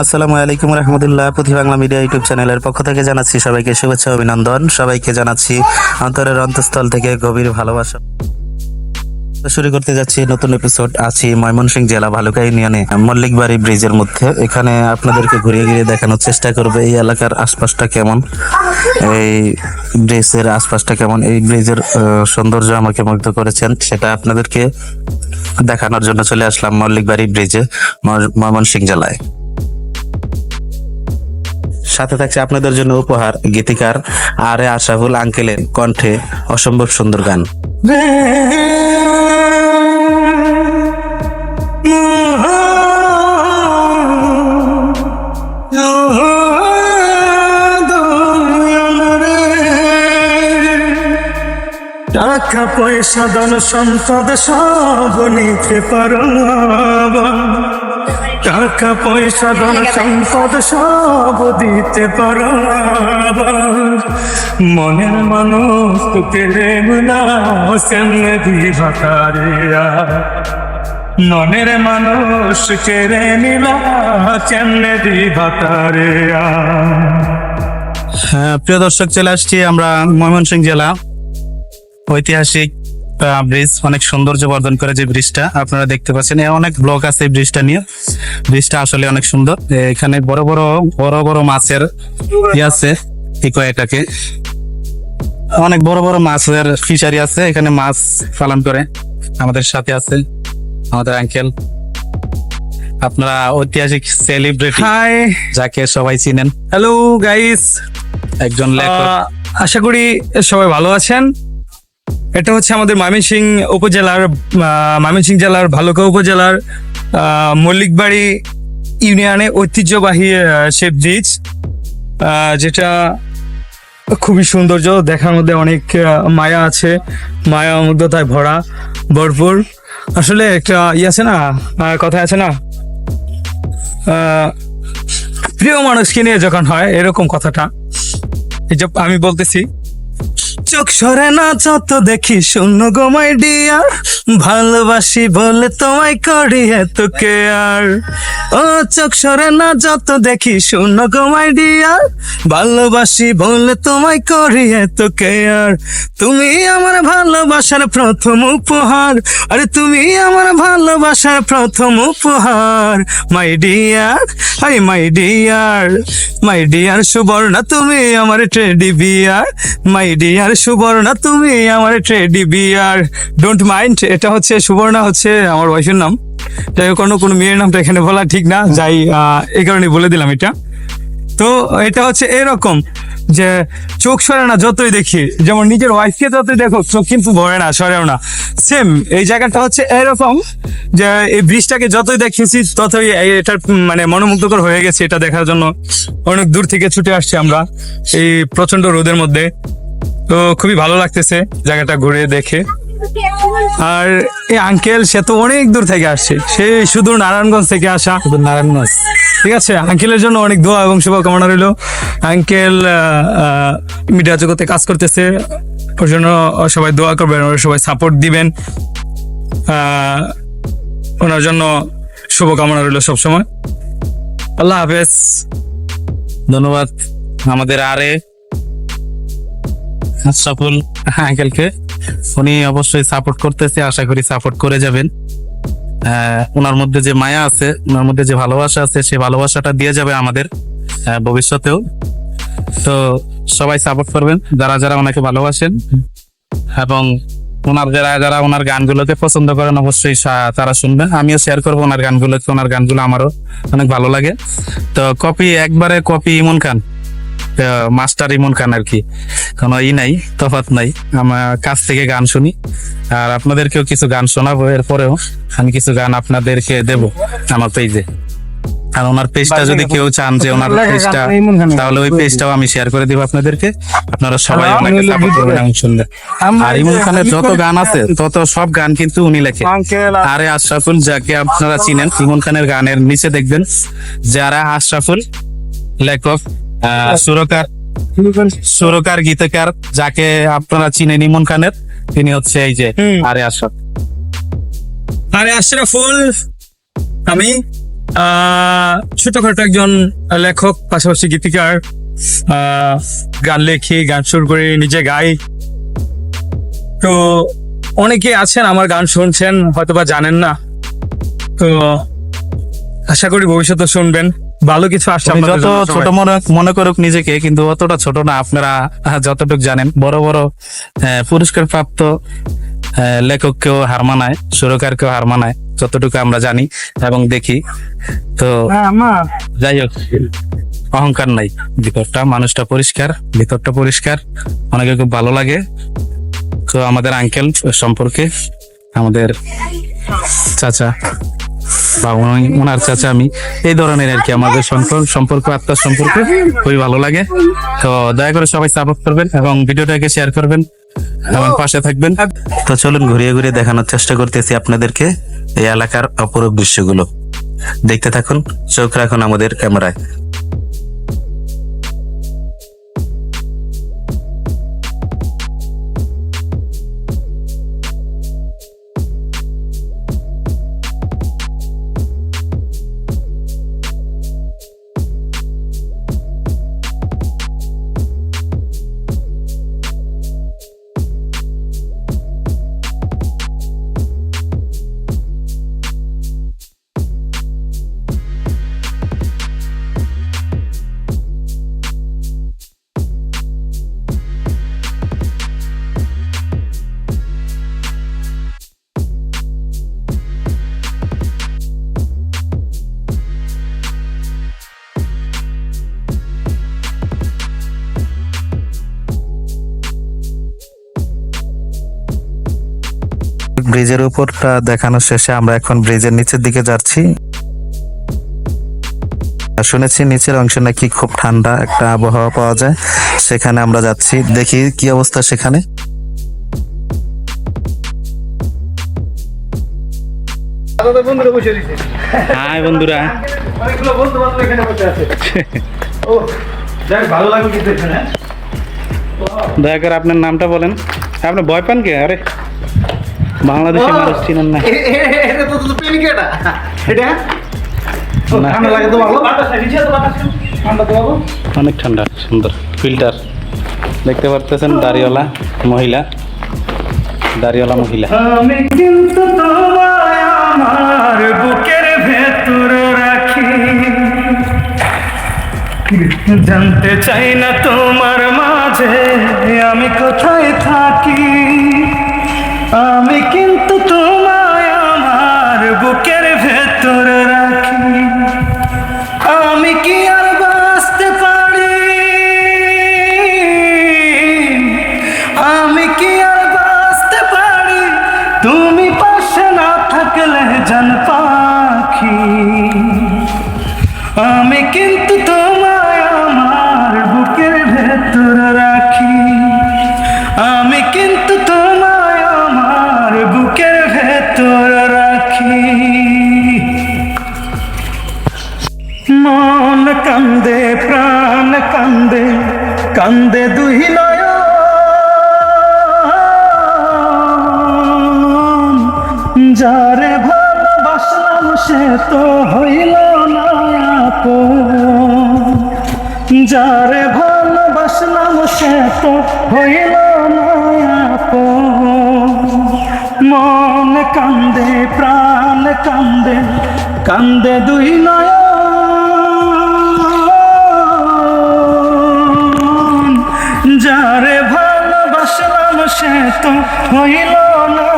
আসসালামু আলাইকুম রহমতুল্লাহ, পুঁথি বাংলা মিডিয়া ইউটিউব চ্যানেলের পক্ষ থেকে জানাচ্ছি সবাইকে শুভেচ্ছা অভিনন্দন। সবাইকে জানাচ্ছি অন্তরের অন্তঃস্থল থেকে গভীর ভালোবাসা। শুরু করতে যাচ্ছি নতুন এপিসোড আছি ময়মনসিংহ জেলা ভালুকা ইউনিয়নে মল্লিকবাড়ি ব্রিজের মধ্যে। এখানে আপনাদেরকে ঘুরিয়ে ঘুরিয়ে দেখানোর চেষ্টা করবে এই এলাকার আশপাশটা কেমন, এই ব্রিজের আশপাশটা কেমন, এই ব্রিজের সৌন্দর্য আমাকে মুগ্ধ করেছেন। সেটা আপনাদেরকে দেখানোর জন্য চলে আসলাম মল্লিকবাড়ি ব্রিজে, ময়- ময়মনসিংহ জেলায়। সাথে থাকছে আপনাদের জন্য উপহার, গীতিকার আরে আশাফুল আঙ্কেলের কণ্ঠে অসম্ভব সুন্দর গান। টাকা পয়সা, ধন সম্পদ সব নিতে পারো। টাকা পয়সা ধন সম্পদ সব দিতে পারো মনের মানুষ তোকে রেমনা কেমনে দিবাতারে মনের মানুষ কেড়ে নিলা কেমনে দিবাতারে হ্যাঁ, প্রিয় দর্শক চলে আসছি আমরা ময়মনসিংহ জেলা ঐতিহাসিক ব্রিজ অনেক সৌন্দর্য বর্ধন করে যে ব্রিজটা আপনারা দেখতে পাচ্ছেন। অনেক ব্লক আছে এই ব্রিজটা নিয়ে। ব্রিজটা আসলে অনেক সুন্দর। এখানে বড় বড় বড় বড় মাছের ই আছে কি কয় এটাকে অনেক বড় বড় মাছের ফিশারি আছে এখানে মাছ পালন করে। আমাদের সাথে আছে আমাদের আঙ্কেল আপনারা ঐতিহাসিক সেলিব্রিটি হাই যাকে সবাই চিনেন। হ্যালো গাইস একজন লেখক। আশা করি সবাই ভালো আছেন। এটা হচ্ছে আমাদের ময়মনসিং উপজেলার ময়মনসিং জেলার ভালুকা উপজেলার মল্লিকবাড়ি ইউনিয়নে ঐতিহ্যবাহী সে ব্রিজ যেটা খুবই সৌন্দর্য, দেখার মধ্যে অনেক মায়া আছে মায়া মুগ্ধতায় ভরা, ভরপুর। আসলে একটা ই আছে না কথা আছে না প্রিয় মানুষকে নিয়ে যখন হয়, এরকম কথাটা, এই যে আমি বলতেছি চোখ সরে না যত দেখি, শূন্য গোমাই ডিয়ার ভালোবাসি বলে তোমায় করি এত কেয়ার ও, চোখ সরে না যত দেখি, শূন্য গোমাই ডিয়ার ভালোবাসি বলে তোমায় করি এত কেয়ার তুমি আমার ভালোবাসার প্রথম উপহার। আরে, তুমি আমার ভালোবাসার প্রথম উপহার। মাই ডিয়ার আরে my dear my dear Subarna, তুমি আমার teddy bear my dear Subarna, তুমি আমার টেডি বিয়ার ডোন্ট মাইন্ড এটা হচ্ছে সুবর্ণা হচ্ছে আমার ওয়াইফের নাম। যাই হোক কোনো মেয়ের নামটা এখানে বলা ঠিক না, যাই এই কারণে বলে দিলাম এটা। তো এটা হচ্ছে এরকম যে চোখ সরে না, যতই দেখি, যেমন নিজের ওয়াইফকে যতই দেখো, চোখ কিন্তু ভরে না, সরেও না। সেম এই জায়গাটা হচ্ছে এরকম যে এই ব্রিজটাকে যতই দেখেছি, ততই এটার মানে মনোমুগ্ধকর হয়ে গেছে এটা দেখার জন্য। অনেক দূর থেকে ছুটে আসছি আমরা এই প্রচণ্ড রোদের মধ্যে। তো খুবই ভালো লাগতেছে জায়গাটা ঘুরে দেখে। আর এই আঙ্কেল সে তো অনেক দূর থেকে আসছে। সে শুধু নারায়ণগঞ্জ থেকে আসা। শুধু নারায়ণগঞ্জ। ঠিক আছে আঙ্কেলের জন্য অনেক দোয়া এবং শুভকামনা রইল। আঙ্কেল মিডিয়া জগতে কাজ করতেছে। ওর জন্য সবাই দোয়া করবেন ওরা সবাই সাপোর্ট দিবেন। আহ, ওনার জন্য শুভকামনা রইল সবসময়। আল্লাহ হাফেজ। ধন্যবাদ। আমাদের আরে আশরাফুল আঙ্কেলকে উনি অবশ্যই সাপোর্ট করতেছে, আশা করি সাপোর্ট করে যাবেন। ওনার মধ্যে যে মায়া আছে ওনার মধ্যে যে ভালোবাসা আছে সেই ভালোবাসাটা দিয়ে যাবে আমাদের ভবিষ্যতেও। তো সবাই সাপোর্ট করবেন, যারা যারা ওনাকে ভালোবাসেন। এবং ওনার যারা যারা ওনার গানগুলোকে পছন্দ করেন, অবশ্যই তারা শুনবেন। আমিও শেয়ার করব ওনার গানগুলোকে ওনার গানগুলো আমারও অনেক ভালো লাগে। তো কপি, একবারে কপি ইমন খান। মাস্টার ইমন খান আর কি। কোনো ই নাই তফাৎ নাই। আমার কাছ থেকে গান শুনি। আর আপনাদেরকেও কিছু গান শোনাবো এরপরেও আমি কিছু গান আপনাদেরকে দেব আমার পেজে আর ওনার পেজটা যদি কেউ চান যে ওনার পেজটা তাহলে ওই পেজটাও আমি শেয়ার করে দিব আপনাদেরকে। আপনারা সবাই ওনাকে সাপোর্ট করবেন এবং শুনবেন। আর ইমন খানের যত গান আছে তত সব গান কিন্তু উনি লেখে আরে আশরাফুল যাকে আপনারা চিনেন ইমন খানের গানের নিচে দেখবেন যারা আশরাফুল লেখক সুরকার সুরকার গীতকার যাকে আপনারা চিনেন ইমন খানের তিনি হচ্ছে এই যে আরে আশরাফ। আরে আশরাফুল আমি ছোটখাটো একজন লেখক পাশাপাশি গীতিকার আহ, গান লেখি গান সুর করে নিজে গাই। তো অনেকে আছেন আমার গান শুনছেন হয়তোবা জানেন না। তো আশা করি ভবিষ্যতে শুনবেন। ভালো কিছু আসছে যত ছোট মনে মনে করুক নিজেকে কিন্তু অতটা ছোট না আপনারা যতটুকু জানেন। বড় বড় পুরস্কার প্রাপ্ত লেখককেও হার মানায় সুরকারকেও হার মানায় যতটুকু আমরা জানি এবং দেখি। তো যাই হোক অহংকার নাই। ভিতরটা মানুষটা পরিষ্কার ভিতরটা পরিষ্কার। অনেকে খুব ভালো লাগে। তো আমাদের আঙ্কেল সম্পর্কে আমাদের চাচা। বা ওনার চাচা আমি এই ধরনের আর কি আমাদের সম্পর্ক আত্মার সম্পর্ক খুবই ভালো লাগে। তো দয়া করে সবাই সাপোর্ট করবেন এবং ভিডিওটাকে শেয়ার করবেন এবং পাশে থাকবেন। তো চলুন ঘুরিয়ে ঘুরিয়ে দেখানোর চেষ্টা করতেছি আপনাদেরকে এই এলাকার অপরূপ দৃশ্যগুলো। দেখতে থাকুন, চোখ রাখুন আমাদের ক্যামেরায়। ব্রিজের উপরটা দেখানো শেষে আমরা এখন ব্রিজের নিচের দিকে যাচ্ছি। আর শুনেছি নিচের অংশে নাকি খুব ঠান্ডা একটা আবহাওয়া পাওয়া যায়। সেখানে আমরা যাচ্ছি। দেখি কি অবস্থা সেখানে। হাই বন্ধুরা। অনেকগুলো বন্ধু বান্ধব এখানে বসে আছে। ও যাক ভালো লাগল কিন্তু এখানে। দয়া করে আপনার নামটা বলেন। আপনি ভয় পান কে? আরে। বাংলাদেশি মানুষ চিনেন না। এটা তো তো পেনিকেটা এটা? না। ঠান্ডা লাগে তো ভালো বাতাস নিচে তো বাতাস ঠান্ডা তো ভালো অনেক ঠান্ডা সুন্দর। ফিল্টার। দেখতে পারতেছেন দাড়িওয়ালা মহিলা। দাড়িওয়ালা মহিলা। আমি কিন্তু তোমায় আমার বুকের ভেতর রাখি। জানতে চাই না তোমার মাঝে আমি কোথায় থাকি। আমি কিন্তু কান্দে দুই নয়ন। যারে ভালোবাসলাম সে তো হইল না যারে ভালোবাসলাম সে তো হইল না মন কান্দে, প্রাণ কান্দে কান্দে দুই নয়ন। হইল না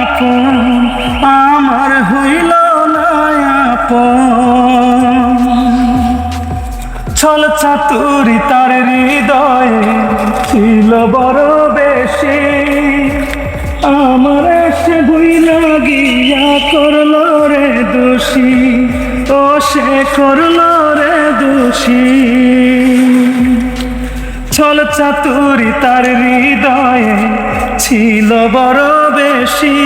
আপন, আমার হইল না আপন। ছল চাতুরি তার হৃদয়ে ছিল বড় বেশি। আমার সে বই লাগিয়া করল রে দোষী, ও সে করল রে দোষী। ছল চাতুরি তার হৃদয়ে ছিল বড় বেশি,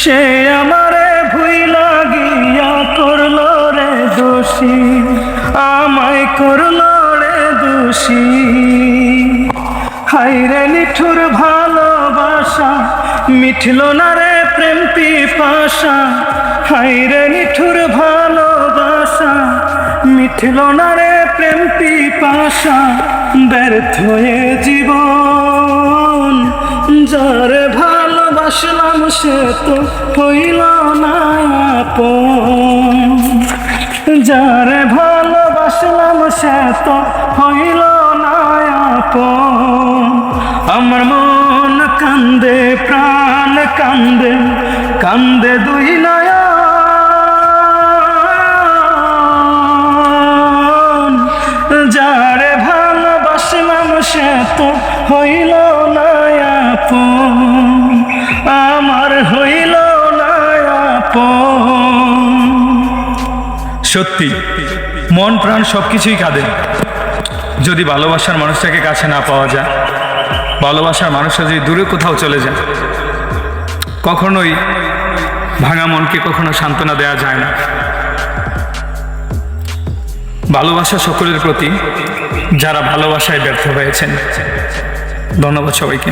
সে আমারে ভুই লাগিয়া করল রে দোষী, আমায় করল রে দোষী। হাইরে নিঠুর ভালোবাসা মিঠল না রে প্রেম পিপাসা। হাইরে নিঠুর ভালোবাসা মিঠল না রে প্রেম পিপাসা, ব্যর্থ হয়ে জীবন। যারে ভালোবাসলাম সে তো হইল না আপন। যারে ভালোবাসলাম সে তো হইল না আপন। আমার মন কান্দে, প্রাণ কান্দে কান্দে দুই নয়ন যারে ভালোবাসলাম সে তো হইল সত্যি। মন, প্রাণ সব কিছুই কাঁদে। যদি ভালোবাসার মানুষটাকে কাছে না পাওয়া যায়, ভালোবাসার মানুষটা যদি দূরে কোথাও চলে যায়, কখনোই ভাঙা মনকে কখনো সান্ত্বনা দেওয়া যায় না। ভালোবাসা সকলের প্রতি যারা ভালোবাসায় ব্যর্থ হয়েছেন। ধন্যবাদ সবাইকে।